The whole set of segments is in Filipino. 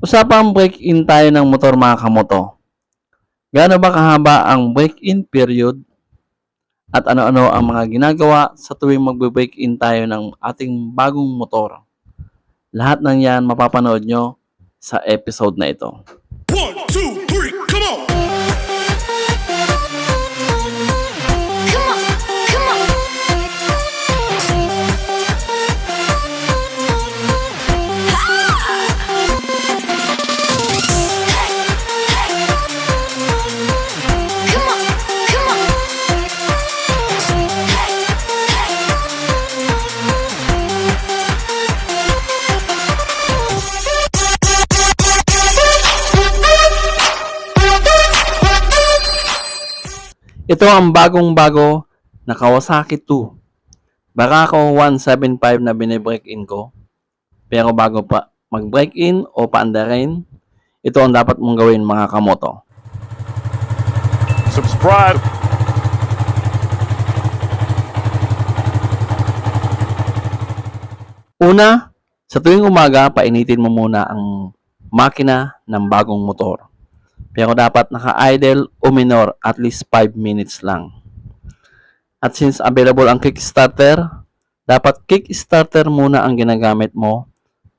Usapang break-in tayo ng motor mga kamoto. Gaano ba kahaba ang break-in period at ano-ano ang mga ginagawa sa tuwing magbe-break-in tayo ng ating bagong motor? Lahat ng yan mapapanood nyo sa episode na ito. Ito ang bagong-bago na Kawasaki 2. Barako 175 na binibreak-in ko. Pero bago pa mag-break-in o paandarin, ito ang dapat mong gawin mga kamoto. Subscribe! Una, sa tuwing umaga, painitin mo muna ang makina ng bagong motor. Pero dapat naka-idle o minor at least 5 minutes lang. At since available ang Kickstarter, dapat Kickstarter muna ang ginagamit mo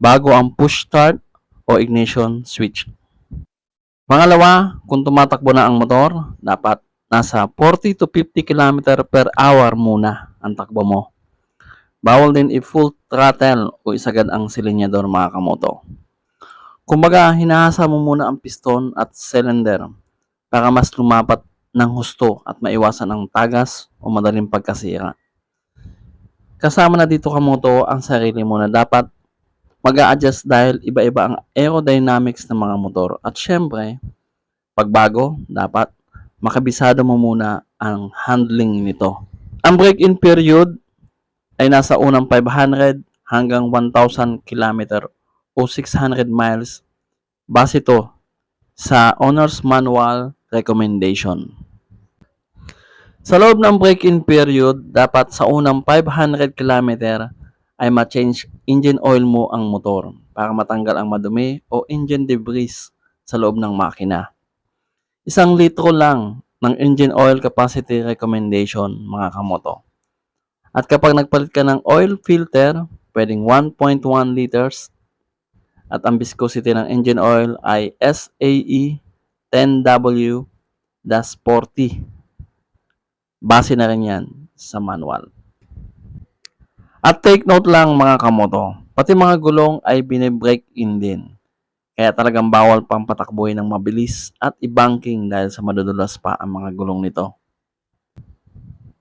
bago ang push start o ignition switch. Pangalawa, kung tumatakbo na ang motor, dapat nasa 40 to 50 km per hour muna ang takbo mo. Bawal din i-full throttle o isagad ang silinyador mga kamoto. Kumbaga, hinahasa mo muna ang piston at cylinder para mas lumapat ng husto at maiwasan ang tagas o madaling pagkasira. Kasama na dito kamoto ang sarili mo na dapat mag adjust dahil iba-iba ang aerodynamics ng mga motor. At syempre, pagbago, dapat makabisado mo muna ang handling nito. Ang break-in period ay nasa unang 500 hanggang 1,000 km o 600 miles base to sa owner's manual recommendation. Sa loob ng break-in period, dapat sa unang 500 km ay ma-change engine oil mo ang motor para matanggal ang madumi o engine debris sa loob ng makina. Isang litro lang ng engine oil capacity recommendation mga kamoto. At kapag nagpalit ka ng oil filter, pwedeng 1.1 liters at ang viscosity ng engine oil ay SAE 10W-40. Base na rin yan sa manual. At take note lang mga kamoto, pati mga gulong ay binibreak in din. Kaya talagang bawal pang patakbuhin ng mabilis at i-banking dahil sa madudulas pa ang mga gulong nito.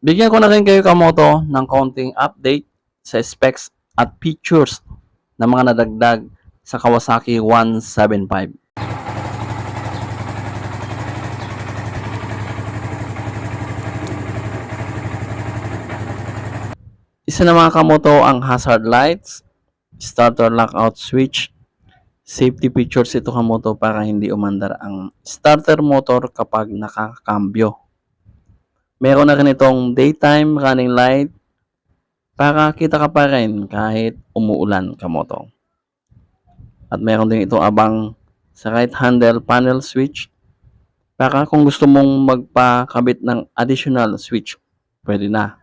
Bigyan ko na rin kayo kamoto ng konting update sa specs at features ng mga nadagdag sa Kawasaki 175. Isa na mga kamoto ang hazard lights, starter lockout switch, safety features ito kamoto para hindi umandar ang starter motor kapag nakakambyo. Meron na rin itong daytime running light para kita ka pa rin kahit umuulan kamoto. At meron din itong abang sa right handle panel switch para kung gusto mong magpakabit ng additional switch, pwede na.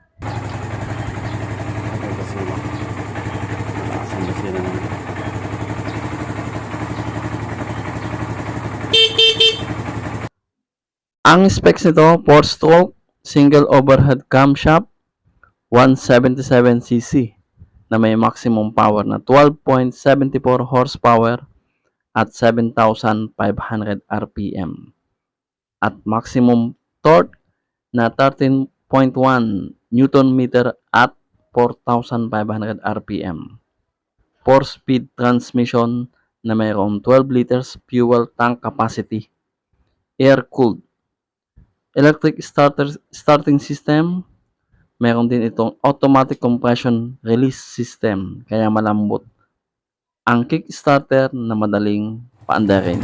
Ang specs nito, 4-stroke, single overhead camshaft, 177cc na may maximum power na 12.74 horsepower at 7,500 RPM at maximum torque na 13.1 Newton meter at 4,500 RPM. 4-speed transmission na mayroong 12 liters fuel tank capacity. Air-cooled. Electric starter starting system meron din itong automatic compression release system kaya malambot ang kickstarter na madaling paandarin.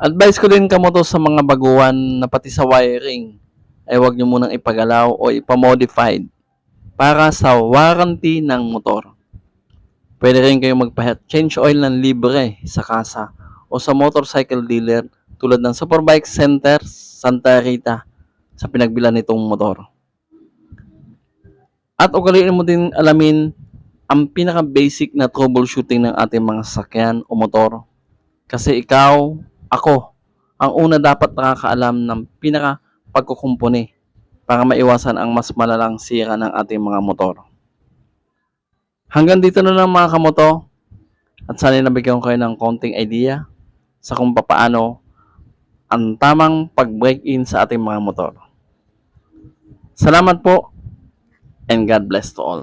Advice ko din kamo to sa mga baguhan na pati sa wiring ay huwag nyo munang ipagalaw o ipamodified para sa warranty ng motor. Pwede rin kayo magpa-change oil ng libre sa kasa o sa motorcycle dealer tulad ng Superbike Center Santa Rita sa pinagbilan nitong motor. At ugaliin mo din alamin ang pinaka-basic na troubleshooting ng ating mga sasakyan o motor. Kasi ikaw, ako, ang una dapat nakakaalam ng pinaka pagkukumpuni para maiwasan ang mas malalang sira ng ating mga motor. Hanggang dito na lang mga kamoto at sana nabigyan ko kayo ng konting idea sa kung papaano ang tamang pag-break in sa ating mga motor. Salamat po and God bless to all.